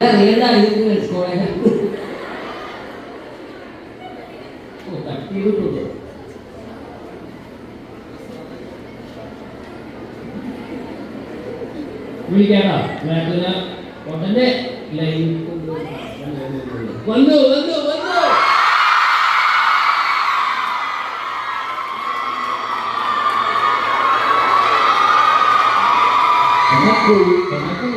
അറിയണ്ടാണ് ഇത് മനസ്സിലായ ഓ തട്ടി വിട്ടു വിളിക്കാടാ മാപ്പിന് കോട്ടന്റെ ലൈൻ വന്നു വന്നു വന്നു കണക്കൂ കണക്കൂ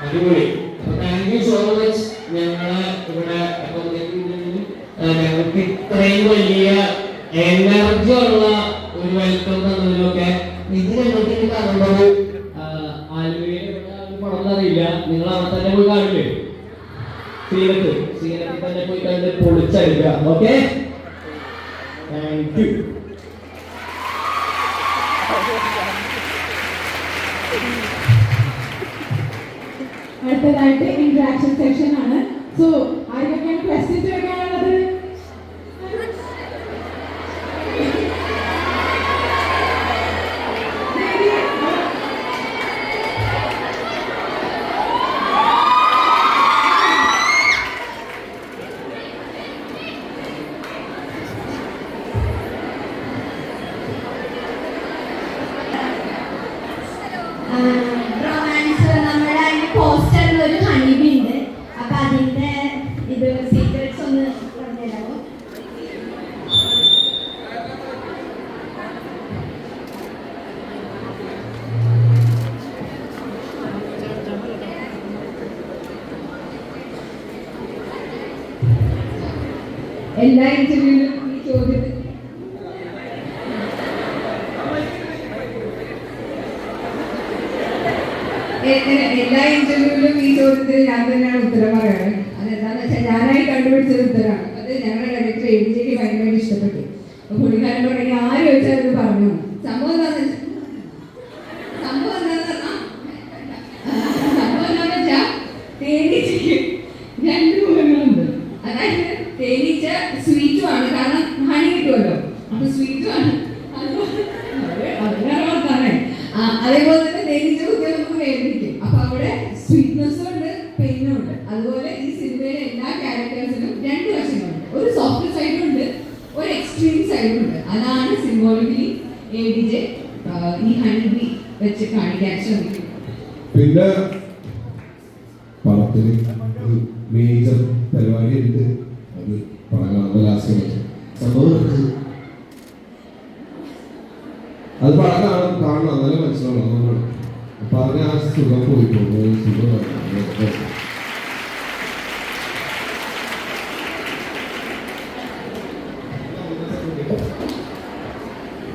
അടിപൊളി. അപ്പൊ താങ്ക് യു സോ മച്ച് ഞങ്ങളെ ഇവിടെ ഞങ്ങൾക്ക് ഇത്രയും വലിയ എനർജി ഉള്ള ഒരു വെൽക്കം തന്നതിലൊക്കെ ഇത് ഞങ്ങൾക്ക് ഇനി കാണുന്നത് ആലുവയിൽ അറിയില്ല നിങ്ങൾ അവിടെ തന്നെ പോയി കാണില്ലേ? സീനത്ത്. സീനത്തിൽ തന്നെ പോയി കണ്ട് പൊളിച്ചെടുക്കുക. ഓക്കെ? താങ്ക് യു അടുത്തതായിട്ട് ഇന്ററാക്ഷൻ സെക്ഷൻ ആണ്. സോ ആർക്കൊക്കെയാണ് ക്വസ്റ്റ്യൻസ് ചോദിക്കാനുള്ളത് എല്ലാ ഇന്റർവ്യൂവിലും ഈ ചോദ്യത്തിൽ എല്ലാ ഇന്റർവ്യൂവിലും ഈ ചോദ്യത്തിൽ ഞാൻ തന്നെയാണ് ഉത്തരം പറയുന്നത്. അതെന്താന്ന് വെച്ചാൽ ഞാനായി കണ്ടുപിടിച്ചത് ഉത്തരമാണ് അത് ഞങ്ങളുടെ ഡയറക്ടർ എ ബി ജിക്ക് ഭയങ്കരമായിട്ട് ഇഷ്ടപ്പെട്ടു പുള്ളിക്കാരൻ തുടങ്ങി ആര് ചോദിച്ചാൽ പറഞ്ഞു. സംഭവം എന്താന്ന് പറഞ്ഞാ സംഭവം എന്താന്ന് വെച്ചാൽ തേനീച്ചയ്ക്ക് രണ്ട് മുഖങ്ങളുണ്ട് അതായത് തേനീച്ച സ്വീറ്റും ആണ്. കാരണം ഹണി കിട്ടുമല്ലോ. അപ്പൊ സ്വീറ്റും ആണ്. അതുപോലെ തന്നെ തേനീച്ച കുത്തിയാൽ നമുക്ക് വേദനിക്കും. അപ്പൊ അവിടെ സ്വീറ്റ്നെസ്സും ഉണ്ട് പെയിനും ഉണ്ട്. അതുപോലെ ഈ സിനിമയിലെ എല്ലാ ക്യാരക്ടേഴ്സിനും രണ്ട് വശങ്ങളുണ്ട്. ഒരു സോഫ്റ്റ് സൈഡും ഉണ്ട് ഒരു എക്സ്ട്രീം സൈഡും ഉണ്ട്. അതാണ് സിംബോളിക്കലി എ ഡി ജെ ഈ ഹണി ബി വെച്ച് കാണിക്കാൻ ശ്രമിക്കുന്നത്. പിന്നെ പടത്തിന് മേജർ പരിപാടി ഉണ്ട് അത് ലാസ്റ്റ് സംഭവം അത് പടം കാണാൻ കാണണം. എന്നാലേ മനസ്സിലാവണം. അപ്പൊ അതിനെ ആ സുഖം പോയി സുഖം